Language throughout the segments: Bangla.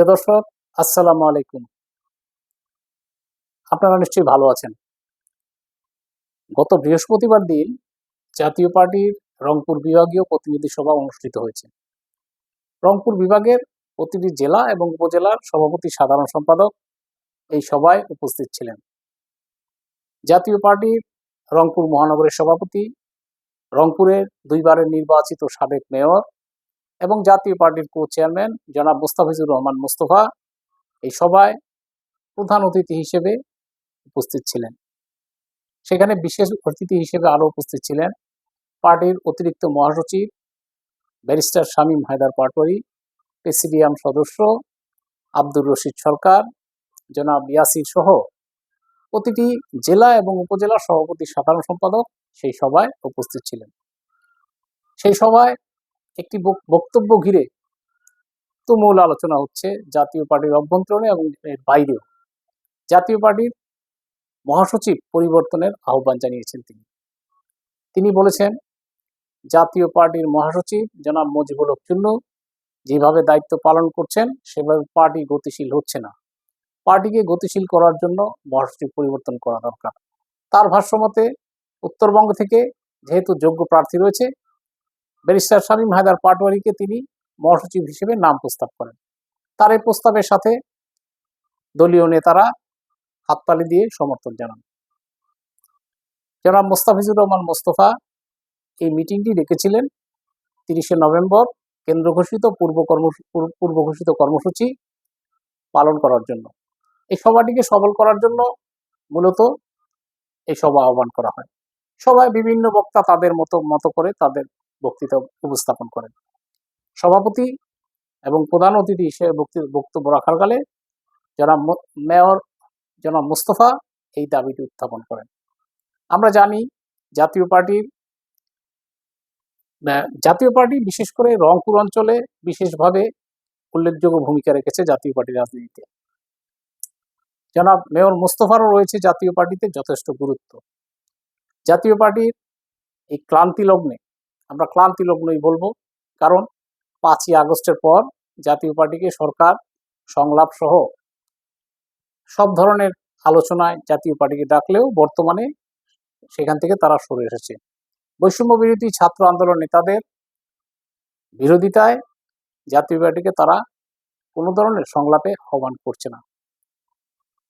প্রিয় দর্শক, আসসালামু আলাইকুম। আপনারা নিশ্চয়ই ভালো আছেন। গত বৃহস্পতিবার দিন জাতীয় পার্টির রংপুর বিভাগীয় প্রতিনিধি সভা অনুষ্ঠিত হয়েছে। রংপুর বিভাগের প্রতিটি জেলা এবং উপজেলার সভাপতি সাধারণ সম্পাদক এই সভায় উপস্থিত ছিলেন। জাতীয় পার্টির রংপুর মহানগরের সভাপতি, রংপুরের দুইবারের নির্বাচিত সাবেক মেয়র এবং জাতীয় পার্টির কো চেয়ারম্যান জনাব মুস্তাফিজুর রহমান মুস্তফা এই সভায় প্রধান অতিথি হিসেবে উপস্থিত ছিলেন। সেখানে বিশেষ অতিথি হিসেবে আরও উপস্থিত ছিলেন পার্টির অতিরিক্ত মহাসচিব, ব্যারিস্টার শামীম হায়দার পাটোয়ারি, প্রেসিডিয়াম সদস্য আব্দুর রশিদ সরকার, জনাব ইয়াসির সহ প্রতিটি জেলা এবং উপজেলা সভাপতি সাধারণ সম্পাদক সেই সভায় উপস্থিত ছিলেন। সেই সভায় একটি বক- বক্তব্য ঘিরে তুমুল আলোচনা হচ্ছে জাতীয় পার্টির অভ্যন্তরণে এবং এর বাইরেও। জাতীয় পার্টির মহাসচিব পরিবর্তনের আহ্বান জানিয়েছেন তিনি। তিনি বলেছেন, জাতীয় পার্টির মহাসচিব জনাব মজিবুল হক যেভাবে দায়িত্ব পালন করছেন, সেভাবে পার্টি গতিশীল হচ্ছে না। পার্টিকে গতিশীল করার জন্য মহাসচিব পরিবর্তন করা দরকার। তার ভাষ্যমতে উত্তরবঙ্গ থেকে যেহেতু যোগ্য প্রার্থী রয়েছে ব্যারিস্টার শামীম হায়দার পাটওয়ারিকে তিনি মহাসচিব হিসেবে নাম প্রস্তাব করেন। তার এই প্রস্তাবের সাথে দলীয় নেতারা হাততালি দিয়ে সমর্থন জানান। জনাব মোস্তাফিজুর রহমান মোস্তফা এই মিটিংটি ডেকেছিলেন তিরিশে নভেম্বর কেন্দ্র ঘোষিত পূর্ব কর্ম, পূর্ব- ঘোষিত কর্মসূচি পালন করার জন্য। এই সভাটিকে সবল করার জন্য মূলত এই সভা আহ্বান করা হয়। সভায় বিভিন্ন বক্তা তাদের মতো মতো করে তাদের বক্তৃতা উপস্থাপন করেন। সভাপতি এবং প্রধান অতিথি হিসেবে বক্তব্য রাখার কালে মো- মেয়র জনাব মুস্তফা এই দাবিটি উত্থাপন করেন। আমরা জানি জাতীয় পার্টির জাতীয় পার্টি বিশেষ করে রংপুর অঞ্চলে বিশেষভাবে উল্লেখযোগ্য ভূমিকা রেখেছে জাতীয় পার্টির রাজনীতিতে। জনাব মেয়র মুস্তফারও রয়েছে জাতীয় পার্টিতে যথেষ্ট গুরুত্ব। জাতীয় পার্টির এই ক্লান্তি লগ্নে আমরা ক্লান্তি লগ্নই বলব। কারণ পাঁচই আগস্টের পর জাতীয় পার্টিকে সরকার, সংলাপ সহ সব ধরনের আলোচনায় জাতীয় পার্টিকে ডাকলেও বর্তমানে সেখান থেকে তারা সরে এসেছে। বৈষম্য বিরোধী ছাত্র আন্দোলন নেতাদের বিরোধিতায় জাতীয় পার্টিকে তারা কোনো ধরনের সংলাপে আহ্বান করছে না।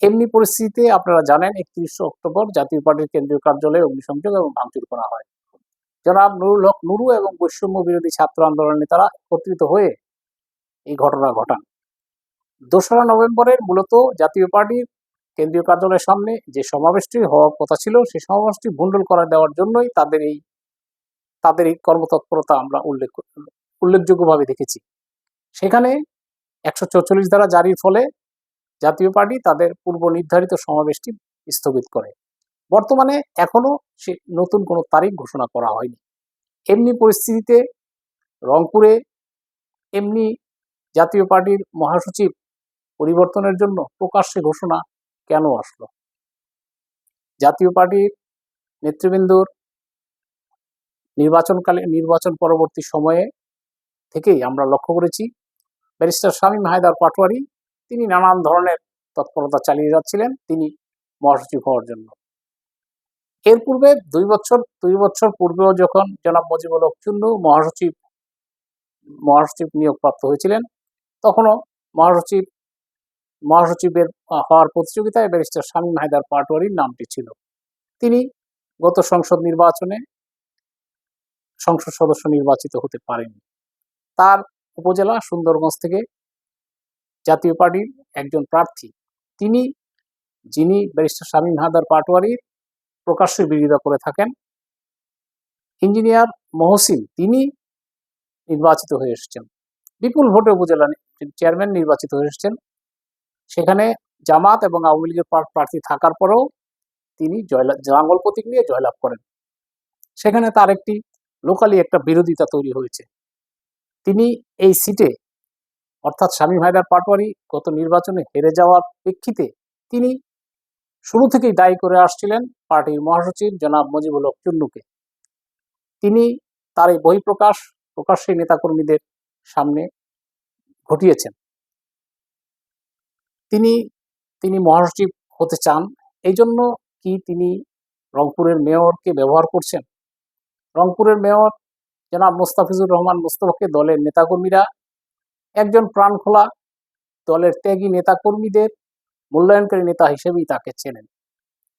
এমনি পরিস্থিতিতে আপনারা জানেন, একত্রিশে অক্টোবর জাতীয় পার্টির কেন্দ্রীয় কার্যালয়ে অগ্নিসংযোগ এবং ভাঙচুর করা হয়। জনাব নুরুল হক নুরু এবং বৈষম্য বিরোধী ছাত্র আন্দোলন নেতারা একত্রিত হয়ে এই ঘটনা ঘটান। দোসরা নভেম্বরের মূলত জাতীয় পার্টির কেন্দ্রীয় কার্যালয়ের সামনে যে সমাবেশটি হওয়ার কথা ছিল সেই সমাবেশটি ভণ্ডুল করা দেওয়ার জন্যই তাদের এই তাদের এই কর্মতৎপরতা আমরা উল্লেখ, উল্লেখযোগ্যভাবে দেখেছি। সেখানে একশো চৌচল্লিশ দ্বারা জারির ফলে জাতীয় পার্টি তাদের পূর্ব নির্ধারিত সমাবেশটি স্থগিত করে। বর্তমানে এখনও সে নতুন কোনো তারিখ ঘোষণা করা হয়নি। এমনি পরিস্থিতিতে রংপুরে এমনি জাতীয় পার্টির মহাসচিব পরিবর্তনের জন্য প্রকাশ্যে ঘোষণা কেন আসলো? জাতীয় পার্টির নেতৃবৃন্দর নির্বাচনকালে, নির্বাচন পরবর্তী সময়ে থেকেই আমরা লক্ষ্য করেছি, ব্যারিস্টার শামীম হায়দার পাটোয়ারি, তিনি নানান ধরনের তৎপরতা চালিয়ে যাচ্ছিলেন, তিনি মহাসচিব হওয়ার জন্য। এর পূর্বে দুই বছর দুই বছর পূর্বেও যখন জনাব মুজিবুল হক চুন্নু মহাসচিব মহাসচিব নিয়োগপ্রাপ্ত হয়েছিলেন, তখনও মহাসচিব, মহাসচিবের হওয়ার প্রতিযোগিতায় ব্যারিস্টার শামীম হায়দার পাটোয়ারির নামটি ছিল। তিনি গত সংসদ নির্বাচনে সংসদ সদস্য নির্বাচিত হতে পারেননি তার উপজেলা সুন্দরগঞ্জ থেকে জাতীয় পার্টির একজন প্রার্থী। তিনি, যিনি ব্যারিস্টার শামীম হায়দার পাটোয়ারির প্রকাশ্যে বিরোধিতা করে থাকেন। ইঞ্জিনিয়ার মহসিন, তিনি নির্বাচিত হয়ে এসেছেন। বিপুল ভোটে উপজেলা চেয়ারম্যান নির্বাচিত হয়ে এসেছেন। সেখানে জামাত এবং আওয়ামী লীগের প্রার্থী থাকার পরেও তিনি জয়লাভ জাঙ্গল প্রতীক নিয়ে জয়লাভ করেন। সেখানে তার একটি লোকালি একটা বিরোধিতা তৈরি হয়েছে। তিনি এই সিটে, অর্থাৎ স্বামী হায়দার পাটোয়ারি গত নির্বাচনে হেরে যাওয়ার প্রেক্ষিতে তিনি শুরু থেকেই দায়ী করে আসছিলেন পার্টির মহাসচিব জনাব মুজিবুল হক চুন্নুকে। তিনি তার এই বহিঃপ্রকাশ প্রকাশ্যে নেতাকর্মীদের সামনে ঘটিয়েছেন। তিনি তিনি মহাসচিব হতে চান এই জন্য কি তিনি রংপুরের মেয়রকে ব্যবহার করছেন? রংপুরের মেয়র জনাব মোস্তাফিজুর রহমান মোস্তফাকে দলের নেতাকর্মীরা, একজন প্রাণখোলা, দলের ত্যাগী নেতাকর্মীদের মূল্যায়নকারী নেতা হিসেবেই তাকে চেনেন।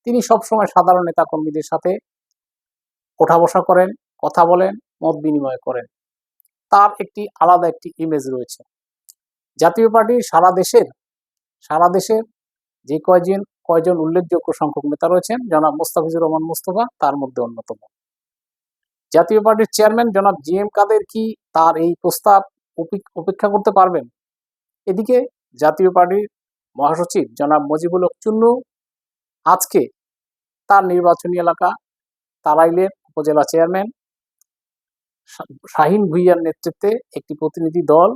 তিনি সবসময় সাধারণ নেতাকর্মীদের সাথে ওঠা বসা করেন, কথা বলেন, মত বিনিময় করেন। তার একটি আলাদা একটি ইমেজ রয়েছে। জাতীয় পার্টির সারা দেশের সারা দেশের যে কয়জন কয়জন উল্লেখযোগ্য সংখ্যক নেতা রয়েছেন, জনাব মোস্তাফিজুর রহমান মোস্তফা তার মধ্যে অন্যতম। জাতীয় পার্টির চেয়ারম্যান জনাব জি এম কাদের কি তার এই প্রস্তাব উপে- উপেক্ষা করতে পারবেন? এদিকে জাতীয় পার্টির মহাসচিব জনাব মজিবুল চুন্নু আজকে তার নির্বাচনী এলাকা তারাইলের উপজেলা চেয়ারম্যান শাহিন ভুইয়ার নেতৃত্বে একটি প্রতিনিধি দল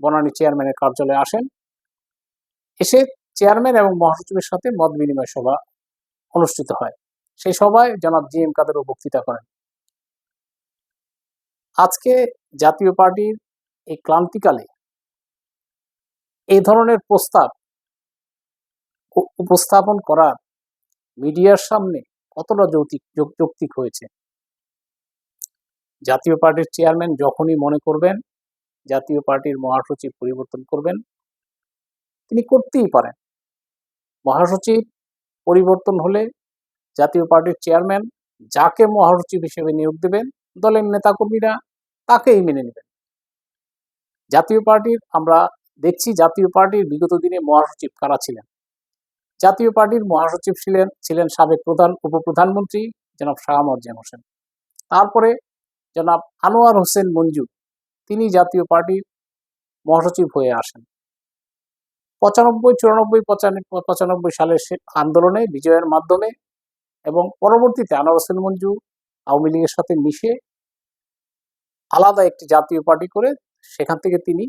বনানী চেয়ারম্যানের কার্যালয়ে আসেন। এসে চেয়ারম্যান এবং মহাসচিবের সাথে মত বিনিময় সভা অনুষ্ঠিত হয়। সেই সভায় জনাব জি এম কাদেরও বক্তৃতা করেন আজকে জাতীয় পার্টির এই ক্লান্তিকালে এই ধরনের প্রস্তাব উপস্থাপন করার মিডিয়ার সামনে কতটা যৌক্তিক যৌ- যৌক্তিক হয়েছে? জাতীয় পার্টির চেয়ারম্যান যখনই মনে করবেন, জাতীয় পার্টির মহাসচিব পরিবর্তন করবেন, তিনি করতেই পারেন। মহাসচিব পরিবর্তন হলে জাতীয় পার্টির চেয়ারম্যান যাকে মহাসচিব হিসেবে নিয়োগ দেবেন, দলের নেতাকর্মীরা তাকেই মেনে নেবেন। জাতীয় পার্টির, আমরা দেখছি জাতীয় পার্টির বিগত দিনে মহাসচিব কারা ছিলেন? জাতীয় পার্টির মহাসচিব ছিলেন ছিলেন সাবেক প্রধান, উপপ্রধানমন্ত্রী জনাব শাহ মজ্জেম হোসেন। তারপরে জনাব আনোয়ার হোসেন মঞ্জু, তিনি জাতীয় পার্টির মহাসচিব হয়ে আসেন। পঁচানব্বই, চুরানব্বই পঁচানব্বই সালের আন্দোলনে, বিজয়ের মাধ্যমে এবং পরবর্তীতে আনোয়ার হোসেন মঞ্জু আওয়ামী লীগের সাথে মিশে আলাদা একটি জাতীয় পার্টি করে সেখান থেকে তিনি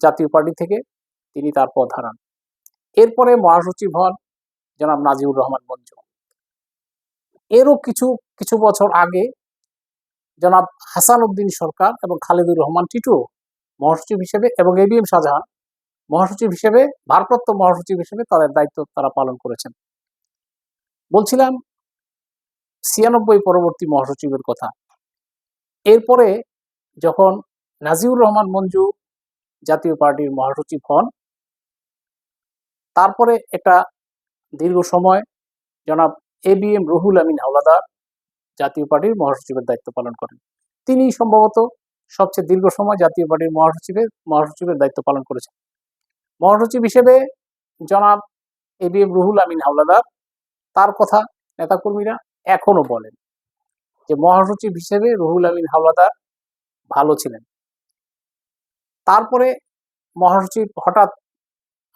জাতীয় পার্টি থেকে তিনি তার পদ হারান। এরপরে মহাসচিব হন জনাব নাজিউর রহমান মঞ্জু এরও কিছু কিছু বছর আগে জনাব হাসান উদ্দিন সরকার এবং খালেদুর রহমান টিটু মহাসচিব হিসেবে এবং এ বি এম শাহজাহান মহাসচিব হিসেবে, ভারপ্রাপ্ত মহাসচিব হিসেবে তাদের দায়িত্ব তারা পালন করেছেন। বলছিলাম ছিয়ানব্বই পরবর্তী মহাসচিবের কথা। এরপরে যখন নাজিউর রহমান মঞ্জু জাতীয় পার্টির মহাসচিব হন তারপরে একটা দীর্ঘ সময় জনাব A B M Ruhul Amin Hawlader জাতীয় পার্টির মহাসচিবের দায়িত্ব পালন করেন। তিনি সম্ভবত সবচেয়ে দীর্ঘ সময় জাতীয় পার্টির মহাসচিবের মহাসচিবের দায়িত্ব পালন করেছেন। মহাসচিব হিসেবে জনাব A B M Ruhul Amin Hawlader, তার কথা নেতাকর্মীরা এখনও বলেন যে মহাসচিব হিসেবে রুহুল আমিন হাওলাদার ভালো ছিলেন। তারপরে মহাসচিব হঠাৎ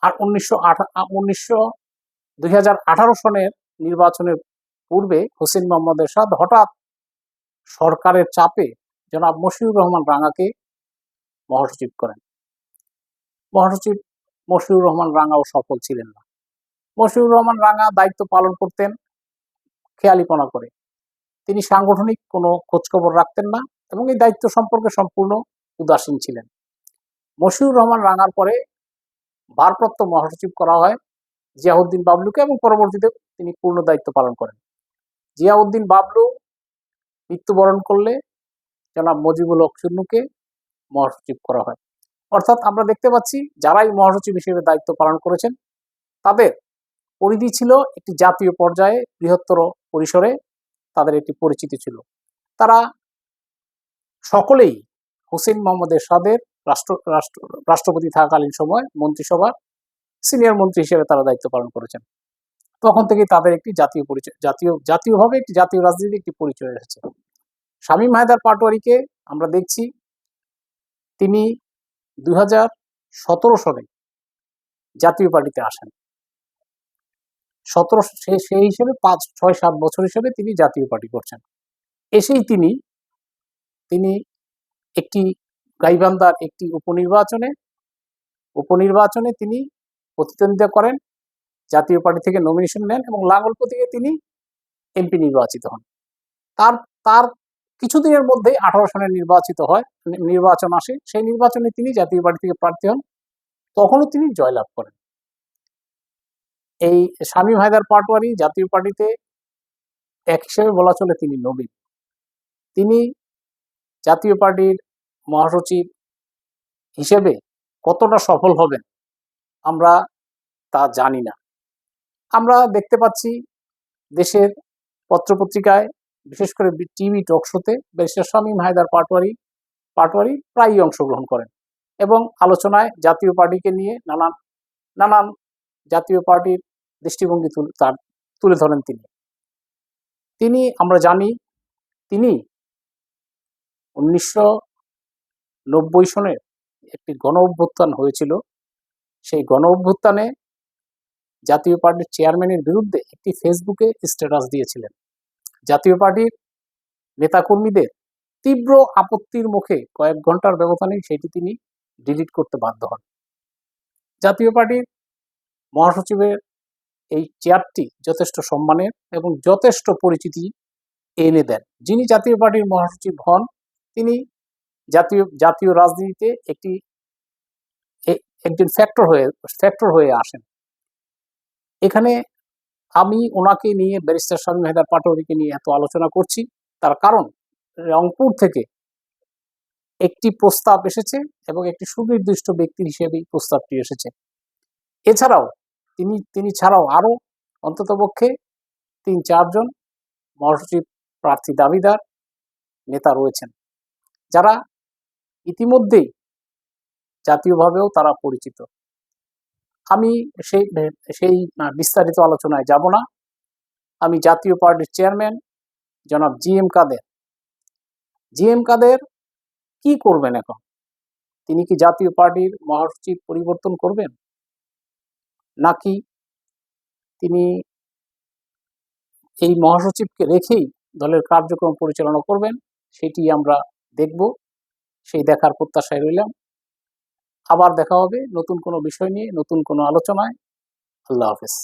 আর উনিশশো উনিশশো দুই সনের নির্বাচনের পূর্বে হোসেন মোহাম্মদ এরশাদ হঠাৎ সরকারের চাপে জনাব মশিউর রহমান রাঙাকে মহাসচিব করেন। মহাসচিব মশিউর রহমান রাঙাও সফল ছিলেন না। মশিউর রহমান রাঙা দায়িত্ব পালন করতেন, খেয়ালিপনা করে। তিনি সাংগঠনিক কোনো খোঁজখবর রাখতেন না এবং এই দায়িত্ব সম্পর্কে সম্পূর্ণ উদাসীন ছিলেন। মশিউর রহমান রাঙার পরে ভারপ্রাপ্ত মহাসচিব করা হয় জিয়াউদ্দিন বাবলুকে এবং পরবর্তীতে তিনি পূর্ণ দায়িত্ব পালন করেন। জিয়াউদ্দিন বাবলু মৃত্যুবরণ করলে জনাব মজিবুল হক চুন্নুকে মহাসচিব করা হয়। অর্থাৎ আমরা দেখতে পাচ্ছি যারাই মহাসচিব হিসেবে দায়িত্ব পালন করেছেন, তাদের পরিধি ছিল একটি জাতীয় পর্যায়ে বৃহত্তর পরিসরে তাদের একটি পরিচিতি ছিল। তারা সকলেই হোসেন মোহাম্মদ এরশাদের রাষ্ট্র রাষ্ট্র, রাষ্ট্রপতি থাকাকালীন সময় মন্ত্রিসভার সিনিয়র মন্ত্রী হিসেবে তারা দায়িত্ব পালন করেছেন। তখন থেকেই তাদের একটি জাতীয় পরিচয়, জাতীয়, জাতীয়ভাবে একটি জাতীয় রাজনীতি একটি পরিচয় এসেছে। শামীম হায়দার পাটোয়ারিকে আমরা দেখছি, তিনি দুই সনে জাতীয় পার্টিতে আসেন। সতেরো সেই হিসেবে পাঁচ, ছয়, সাত বছর হিসেবে তিনি জাতীয় পার্টি করছেন। এসেই তিনি তিনি একটি গাইবান্ধার একটি উপনির্বাচনে উপনির্বাচনে তিনি প্রতিদ্বন্দ্বিতা করেন, জাতীয় পার্টি থেকে নমিনেশন নেন এবং লাঙ্গলকো থেকে তিনি এমপি নির্বাচিত হন। তার তার কিছুদিনের মধ্যেই আঠারো সনে নির্বাচিত হয়, নির্বাচন আসে। সেই নির্বাচনে তিনি জাতীয় পার্টি থেকে প্রার্থী হন। তখনও তিনি জয়লাভ করেন। এই স্বামী হায়দার পাটওয়ারি জাতীয় পার্টিতে এক হিসেবে বলা চলে তিনি নবীন তিনি জাতীয় পার্টির মহাসচিব হিসেবে কতটা সফল হবেন, আমরা তা জানি না। আমরা দেখতে পাচ্ছি দেশের পত্রপত্রিকায়, বিশেষ করে টিভি টক শোতে, ব্যারিস্টার শামীম হায়দার পাটোয়ারি পাটোয়ারি প্রায়ই অংশগ্রহণ করেন এবং আলোচনায় জাতীয় পার্টিকে নিয়ে নানান নানান জাতীয় পার্টির দৃষ্টিভঙ্গি তার, তুলে ধরেন তিনি। তিনি, আমরা জানি, তিনি উনিশশো নব্বই সনের একটি গণ অভ্যুত্থান হয়েছিল। সেই গণ অভ্যুত্থানে জাতীয় পার্টির চেয়ারম্যানের বিরুদ্ধে একটি ফেসবুকে স্ট্যাটাস দিয়েছিলেন। জাতীয় পার্টির নেতাকর্মীদের তীব্র আপত্তির মুখে কয়েক ঘণ্টার ব্যবধানে সেটি তিনি ডিলিট করতে বাধ্য হন। জাতীয় পার্টির মহাসচিবের এই চেয়ারটি যথেষ্ট সম্মানের এবং যথেষ্ট পরিচিতি এনে দেন। যিনি জাতীয় পার্টির মহাসচিব হন, তিনি জাতীয় জাতীয় রাজনীতিতে একটি একজন ফ্যাক্টর হয়ে ফ্যাক্টর হয়ে আসেন। এখানে আমি ওনাকে নিয়ে, ব্যারিস্টার স্বামী মেহদার পাটোয়ারিকে নিয়ে এত আলোচনা করছি। তার কারণ, রংপুর থেকে একটি প্রস্তাব এসেছে এবং একটি সুনির্দিষ্ট ব্যক্তি হিসেবেই প্রস্তাবটি এসেছে। এছাড়াও, তিনি তিনি ছাড়াও আরও অন্ততপক্ষে তিন, চারজন মহাসচিব প্রার্থী দাবিদার নেতা রয়েছেন। যারা ইতিমধ্যেই জাতীয়ভাবেও তারা পরিচিত। আমি সেই সেই বিস্তারিত আলোচনায় যাব না। আমি জাতীয় পার্টির চেয়ারম্যান, জনাব জি এম কাদের। জি এম কাদের কি করবেন এখন? তিনি কি জাতীয় পার্টির মহাসচিব পরিবর্তন করবেন? নাকি তিনি এই মহাসচিবকে রেখেই দলের কার্যক্রম পরিচালনা করবেন? সেটি আমরা দেখব। সেই দেখার প্রত্যাশায় রইলাম। আবার দেখা হবে নতুন কোনো বিষয় নিয়ে, নতুন কোনো আলোচনায়। আল্লাহ হাফেজ।